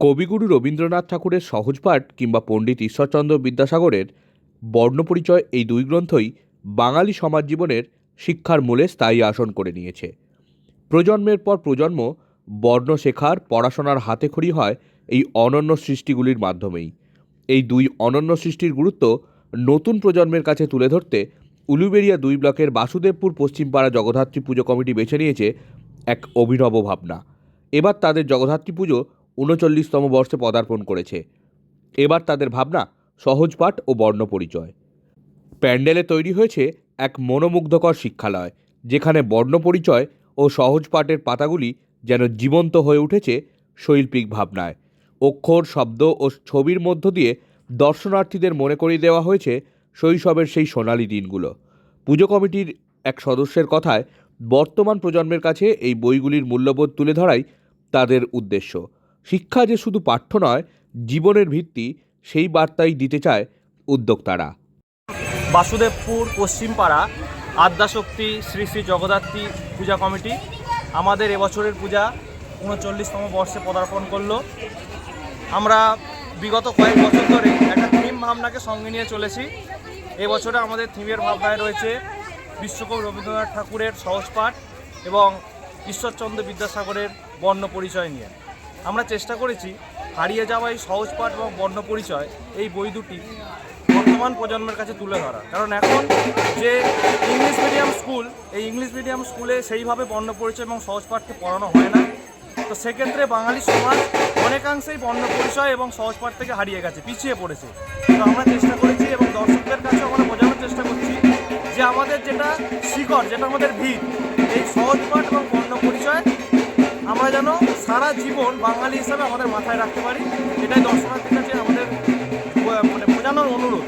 কবিগুরু রবীন্দ্রনাথ ঠাকুরের সহজপাঠ কিংবা পণ্ডিত ঈশ্বরচন্দ্র বিদ্যাসাগরের বর্ণপরিচয় এই দুই গ্রন্থই বাঙালি সমাজ জীবনের শিক্ষার মূলে স্থায়ী আসন করে নিয়েছে। প্রজন্মের পর প্রজন্ম বর্ণ শেখার, পড়াশোনার হাতেখড়ি হয় এই অনন্য সৃষ্টিগুলির মাধ্যমেই। এই দুই অনন্য সৃষ্টির গুরুত্ব নতুন প্রজন্মের কাছে তুলে ধরতে উলুবেড়িয়া দুই ব্লকের বাসুদেবপুর পশ্চিমপাড়া জগদ্ধাত্রী পুজো কমিটি বেছে নিয়েছে এক অভিনব ভাবনা। এবার তাদের জগদ্ধাত্রী পুজো উনচল্লিশতম বর্ষে পদার্পণ করেছে। এবার তাদের ভাবনা সহজপাঠ ও বর্ণ পরিচয়। প্যান্ডেলে তৈরি হয়েছে এক মনোমুগ্ধকর শিক্ষালয়, যেখানে বর্ণ পরিচয় ও সহজ পাঠের পাতাগুলি যেন জীবন্ত হয়ে উঠেছে শৈল্পিক ভাবনায়। অক্ষর, শব্দ ও ছবির মধ্য দিয়ে দর্শনার্থীদের মনে করিয়ে দেওয়া হয়েছে শৈশবের সেই সোনালি দিনগুলো। পুজো কমিটির এক সদস্যের কথায় বর্তমান প্রজন্মের কাছে এই বইগুলির মূল্যবোধ তুলে ধরাই তাদের উদ্দেশ্য। শিক্ষা যে শুধু পাঠ্য নয়, জীবনের ভিত্তি, সেই বার্তাই দিতে চায় উদ্যোক্তারা। বাসুদেবপুর, পশ্চিমপাড়া, আদ্যাশক্তি, শ্রী শ্রী জগদ্ধাত্রী পূজা কমিটি আমাদের এবছরের পূজা উনচল্লিশতম বর্ষে পদার্পণ করল। আমরা বিগত কয়েক বছর ধরে একটা থিম ভাবনাকে সঙ্গে নিয়ে চলেছি। এবছরে আমাদের থিমের ভাবনায় রয়েছে বিশ্বকবি রবীন্দ্রনাথ ঠাকুরের সহজপাঠ এবং ঈশ্বরচন্দ্র বিদ্যাসাগরের বর্ণ পরিচয় নিয়ে। আমরা চেষ্টা করেছি হারিয়ে যাওয়া এই সহজপাঠ এবং বর্ণ পরিচয় এই বই দুটি বর্তমান প্রজন্মের কাছে তুলে ধরা। কারণ এখন যে ইংলিশ মিডিয়াম স্কুল এই ইংলিশ মিডিয়াম স্কুলে সেইভাবে বর্ণ পরিচয় এবং সহজপাঠকে পড়ানো হয় না। তো সেক্ষেত্রে বাঙালি সমাজ অনেকাংশেই বর্ণ পরিচয় এবং সহজপাঠ থেকে হারিয়ে গেছে, পিছিয়ে পড়েছে। তো আমরা চেষ্টা করেছি এবং দর্শকদের কাছে আমরা বোঝানোর চেষ্টা করছি যে আমাদের যেটা শিকড়, যেটা আমাদের ভিত, এই সহজপাঠ এবং বর্ণ পরিচয় আমরা যেন সারা জীবন বাঙালি হিসাবে আমাদের মাথায় রাখতে পারি, এটাই দর্শনার্থীর কাছে আমাদের মানে বোঝানোর অনুরোধ।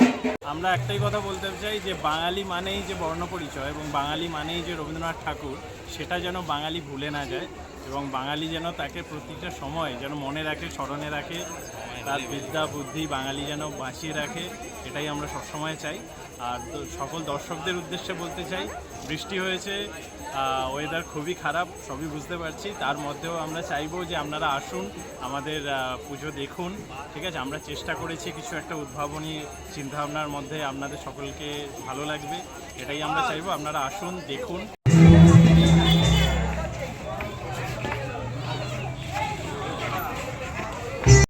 আমরা একটাই কথা বলতে চাই যে বাঙালি মানেই যে বর্ণ পরিচয় এবং বাঙালি মানেই যে রবীন্দ্রনাথ ঠাকুর, সেটা যেন বাঙালি ভুলে না যায় এবং বাঙালি যেন তাকে প্রতিটা সময় যেন মনে রাখে, স্মরণে রাখে তার বিদ্যা, বুদ্ধি বাঙালি যেন বাঁচিয়ে রাখে, এটাই আমরা সবসময় চাই। আর সকল দর্শকদের উদ্দেশ্যে বলতে চাই, বৃষ্টি হয়েছে ওয়েদার খুবই খারাপ, সবই বুঝতে পারছি। তার মধ্যেও আমরা চাইব যে আপনারা আসুন, আমাদের পুজো দেখুন, ঠিক আছে? আমরা চেষ্টা করেছি কিছু একটা উদ্ভাবনী চিন্তাভাবনার মধ্যে আপনাদের সকলকে ভালো লাগবে, এটাই আমরা চাইব। আপনারা আসুন, দেখুন।